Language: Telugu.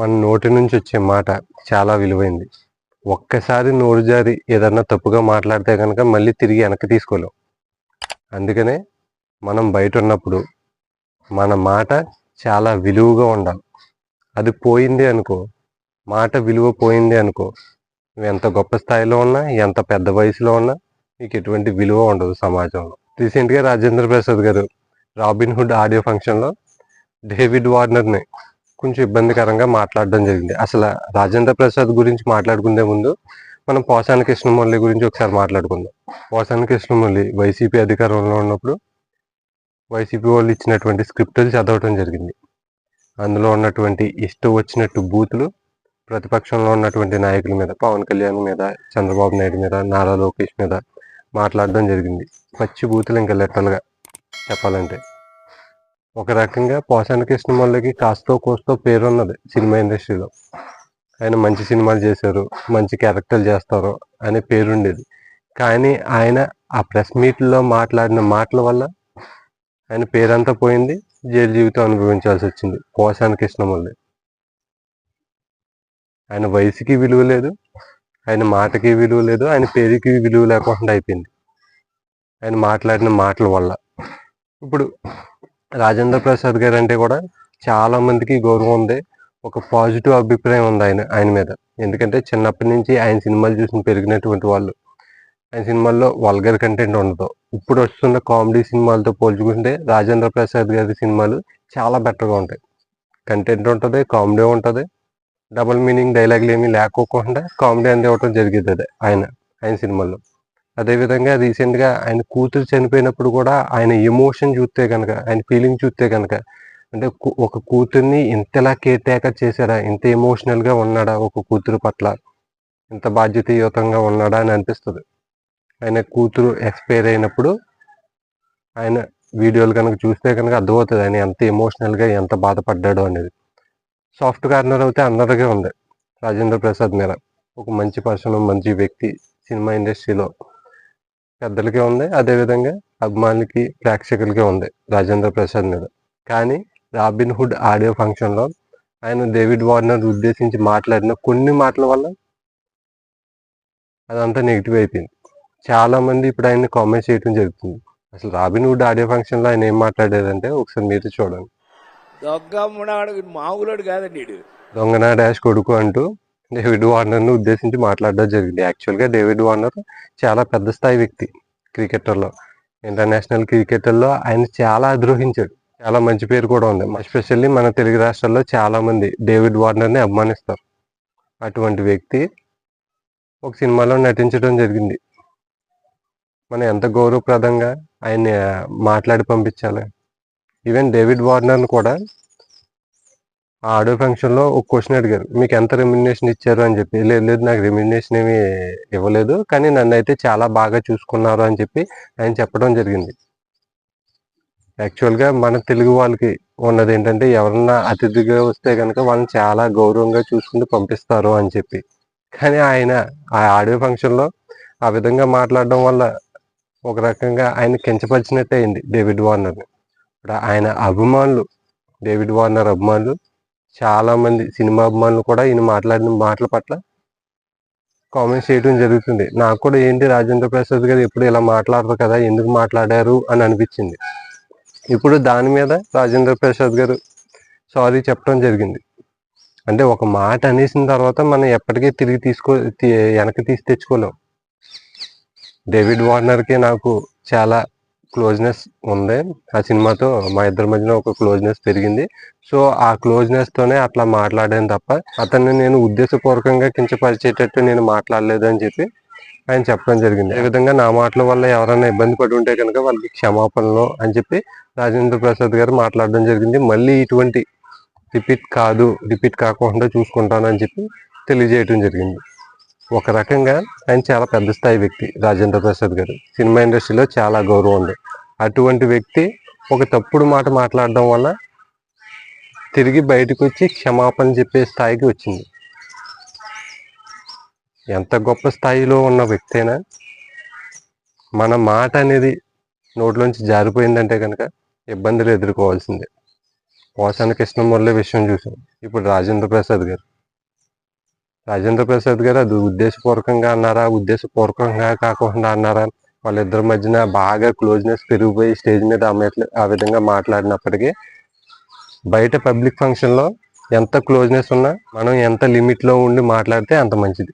మన నోటి నుంచి వచ్చే మాట చాలా విలువైంది. ఒక్కసారి నోరు జారి ఏదన్నా తప్పుగా మాట్లాడితే కనుక మళ్ళీ తిరిగి వెనక్కి తీసుకోలేం. అందుకనే మనం బయట ఉన్నప్పుడు మన మాట చాలా విలువగా ఉండాలి. అది పోయింది అనుకో మాట విలువ పోయింది అనుకో నువ్వు ఎంత గొప్ప స్థాయిలో ఉన్నా ఎంత పెద్ద వయసులో ఉన్నా నీకు ఎటువంటి విలువ ఉండదు సమాజంలో. రీసెంట్గా రాజేంద్ర ప్రసాద్ గారు రాబిన్ హుడ్ ఆడియో ఫంక్షన్లో డేవిడ్ వార్నర్ని కొంచెం ఇబ్బందికరంగా మాట్లాడడం జరిగింది. అసలు రాజేంద్ర ప్రసాద్ గురించి మాట్లాడుకునే ముందు మనం పోసాని కృష్ణమురళి గురించి ఒకసారి మాట్లాడుకుందాం. పోసాని కృష్ణమురళి వైసీపీ అధికారంలో ఉన్నప్పుడు వైసీపీ వాళ్ళు ఇచ్చినటువంటి స్క్రిప్టులు చదవటం జరిగింది. అందులో ఉన్నటువంటి ఇష్టం వచ్చినట్టు బూతులు ప్రతిపక్షంలో ఉన్నటువంటి నాయకుల మీద పవన్ కళ్యాణ్ మీద చంద్రబాబు నాయుడు మీద నారా లోకేష్ మీద మాట్లాడడం జరిగింది. పచ్చి బూతులు ఇంకా లెటర్లుగా చెప్పాలంటే. ఒక రకంగా పోసాని కృష్ణమురళికి కాస్తో కోస్తో పేరున్నది సినిమా ఇండస్ట్రీలో. ఆయన మంచి సినిమాలు చేశారు మంచి క్యారెక్టర్లు చేస్తారు అనే పేరుండేది. కానీ ఆయన ఆ ప్రెస్ మీట్లో మాట్లాడిన మాటల వల్ల ఆయన పేరంతా పోయింది జైలు జీవితం అనుభవించాల్సి వచ్చింది పోసాని కృష్ణమల్లి ఆయన వయసుకి విలువ లేదు ఆయన మాటకి విలువ లేదు ఆయన పేరుకి విలువ లేకుండా అయిపోయింది. ఆయన మాట్లాడిన మాటల వల్ల. ఇప్పుడు రాజేంద్ర ప్రసాద్ గారు అంటే కూడా చాలా మందికి గౌరవం ఉంది. ఒక పాజిటివ్ అభిప్రాయం ఉంది ఆయన ఆయన మీద. ఎందుకంటే చిన్నప్పటి నుంచి ఆయన సినిమాలు చూసి పెరిగినటువంటి వాళ్ళు. ఆయన సినిమాల్లో వల్గర్ కంటెంట్ ఉండదు. ఇప్పుడు వస్తున్న కామెడీ సినిమాలతో పోల్చుకుంటే రాజేంద్ర ప్రసాద్ గారి సినిమాలు చాలా బెటర్గా ఉంటాయి. కంటెంట్ ఉంటుంది కామెడీ ఉంటుంది. డబుల్ మీనింగ్ డైలాగులు ఏమీ లేకోకుండా కామెడీ అందివ్వటం జరిగేది అదే ఆయన ఆయన సినిమాల్లో. అదేవిధంగా రీసెంట్గా ఆయన కూతురు చనిపోయినప్పుడు కూడా ఆయన ఎమోషన్ చూస్తే కనుక ఆయన ఫీలింగ్ చూస్తే కనుక అంటే ఒక కూతుర్ని ఇంతలా కేర్ టేకర్ చేశారా ఇంత ఎమోషనల్గా ఉన్నాడా ఒక కూతురు పట్ల? ఇంత బాధ్యతయుతంగా ఉన్నాడా అని అనిపిస్తుంది. ఆయన కూతురు ఎక్స్పైర్ అయినప్పుడు ఆయన వీడియోలు కనుక చూస్తే కనుక అర్థమవుతుంది ఆయన ఎంత ఎమోషనల్గా ఎంత బాధపడ్డాడు అనేది. సాఫ్ట్ కార్నర్ అయితే అందరిగా ఉంది. రాజేంద్ర ప్రసాద్ మీద. ఒక మంచి పర్సన్ మంచి వ్యక్తి సినిమా ఇండస్ట్రీలో. పెద్దలకే ఉంది అదేవిధంగా అభిమానులకి ప్రేక్షకులకే ఉంది రాజేంద్ర ప్రసాద్ మీద. కానీ రాబిన్ హుడ్ ఆడియో ఫంక్షన్లో ఆయన డేవిడ్ వార్నర్ ఉద్దేశించి మాట్లాడిన కొన్ని మాటల వల్ల అదంతా నెగిటివ్ అయిపోయింది. చాలా మంది ఇప్పుడు ఆయన కామెంట్ చేయడం జరుగుతుంది. అసలు రాబిన్ హుడ్ ఆడియో ఫంక్షన్లో ఆయన ఏం మాట్లాడారంటే ఒకసారి మీరు చూడండి. దొంగ మామూలుడు కాదండి వీడు దొంగన డాష్ కొడుకు అంటూ డేవిడ్ వార్నర్ను ఉద్దేశించి మాట్లాడడం జరిగింది. యాక్చువల్గా డేవిడ్ వార్నర్ చాలా పెద్ద స్థాయి వ్యక్తి క్రికెటర్లో. ఇంటర్నేషనల్ క్రికెటర్లో ఆయన చాలా అద్రోహించాడు చాలా మంచి పేరు కూడా ఉంది. ఎస్పెషల్లీ మన తెలుగు రాష్ట్రాల్లో చాలా మంది డేవిడ్ వార్నర్ని అభిమానిస్తారు. అటువంటి వ్యక్తి ఒక సినిమాలో నటించడం జరిగింది. మనం ఎంత గౌరవప్రదంగా ఆయన్ని మాట్లాడి పంపించాలి. ఈవెన్ డేవిడ్ వార్నర్ని కూడా ఆ ఆడియో ఫంక్షన్లో ఒక క్వశ్చన్ అడిగారు. మీకు ఎంత రెమ్యునేషన్ ఇచ్చారు? అని చెప్పి. లేదు లేదు నాకు రెమ్యునేషన్ ఏమి ఇవ్వలేదు కానీ నన్ను అయితే చాలా బాగా చూసుకున్నారు అని చెప్పి ఆయన చెప్పడం జరిగింది. యాక్చువల్గా మన తెలుగు వాళ్ళకి ఉన్నది ఏంటంటే ఎవరన్నా అతిథిగా వస్తే కనుక వాళ్ళని చాలా గౌరవంగా చూసుకుంటూ పంపిస్తారు అని చెప్పి. కానీ ఆయన ఆ ఆడియో ఫంక్షన్లో ఆ విధంగా మాట్లాడడం వల్ల ఒక రకంగా ఆయన కించపరిచినట్టే అయింది డేవిడ్ వార్నర్ని. ఇప్పుడు ఆయన అభిమానులు డేవిడ్ వార్నర్ అభిమానులు చాలా మంది సినిమా అభిమానులు కూడా ఈయన మాట్లాడిన మాటల పట్ల కామెంట్స్ చేయడం జరుగుతుంది. నాకు కూడా ఏంటి రాజేంద్ర ప్రసాద్ గారు ఎప్పుడు ఇలా మాట్లాడరు కదా ఎందుకు మాట్లాడారు అని అనిపించింది. ఇప్పుడు దాని మీద రాజేంద్ర ప్రసాద్ గారు సారీ చెప్పడం జరిగింది. అంటే ఒక మాట అనేసిన తర్వాత మనం ఎప్పటికీ తిరిగి తీసుకో వెనక్కి తీసి తెచ్చుకోలేం. డేవిడ్ వార్నర్కి నాకు చాలా క్లోజ్నెస్ ఉంది ఆ సినిమాతో మా ఇద్దరి మధ్యన ఒక క్లోజ్నెస్ పెరిగింది. సో ఆ క్లోజ్నెస్ తోనే అట్లా మాట్లాడాను తప్ప అతన్ని నేను ఉద్దేశపూర్వకంగా కించపరిచేటట్టు నేను మాట్లాడలేదు అని చెప్పి ఆయన చెప్పడం జరిగింది. ఈ విధంగా నా మాటల వల్ల ఎవరైనా ఇబ్బంది పడి ఉంటే కనుక వాళ్ళకి క్షమాపణలు అని చెప్పి రాజేంద్ర ప్రసాద్ గారు మాట్లాడడం జరిగింది. మళ్ళీ ఇటువంటి రిపీట్ కాదు రిపీట్ కాకుండా చూసుకుంటానని చెప్పి తెలియజేయడం జరిగింది. ఒక రకంగా ఆయన చాలా పెద్ద స్థాయి వ్యక్తి రాజేంద్ర ప్రసాద్ గారు. సినిమా ఇండస్ట్రీలో చాలా గౌరవం ఉంది. అటువంటి వ్యక్తి ఒక తప్పుడు మాట మాట్లాడడం వల్ల తిరిగి బయటకు వచ్చి క్షమాపణ చెప్పే స్థాయికి వచ్చింది. ఎంత గొప్ప స్థాయిలో ఉన్న వ్యక్తి అయినా మన మాట అనేది నోట్లోంచి జారిపోయిందంటే కనుక ఇబ్బందులు ఎదుర్కోవాల్సిందే. పోసాని కృష్ణమురళి విషయం చూసాం. ఇప్పుడు రాజేంద్ర ప్రసాద్ గారు. రాజేంద్ర ప్రసాద్ గారు అది ఉద్దేశపూర్వకంగా అన్నారా? ఉద్దేశపూర్వకంగా కాకుండా అన్నారా? వాళ్ళిద్దరి మధ్యన బాగా క్లోజ్నెస్ పెరిగిపోయి స్టేజ్ మీద ఆ విధంగా మాట్లాడినప్పటికీ బయట పబ్లిక్ ఫంక్షన్లో ఎంత క్లోజ్నెస్ ఉన్నా మనం ఎంత లిమిట్లో ఉండి మాట్లాడితే అంత మంచిది.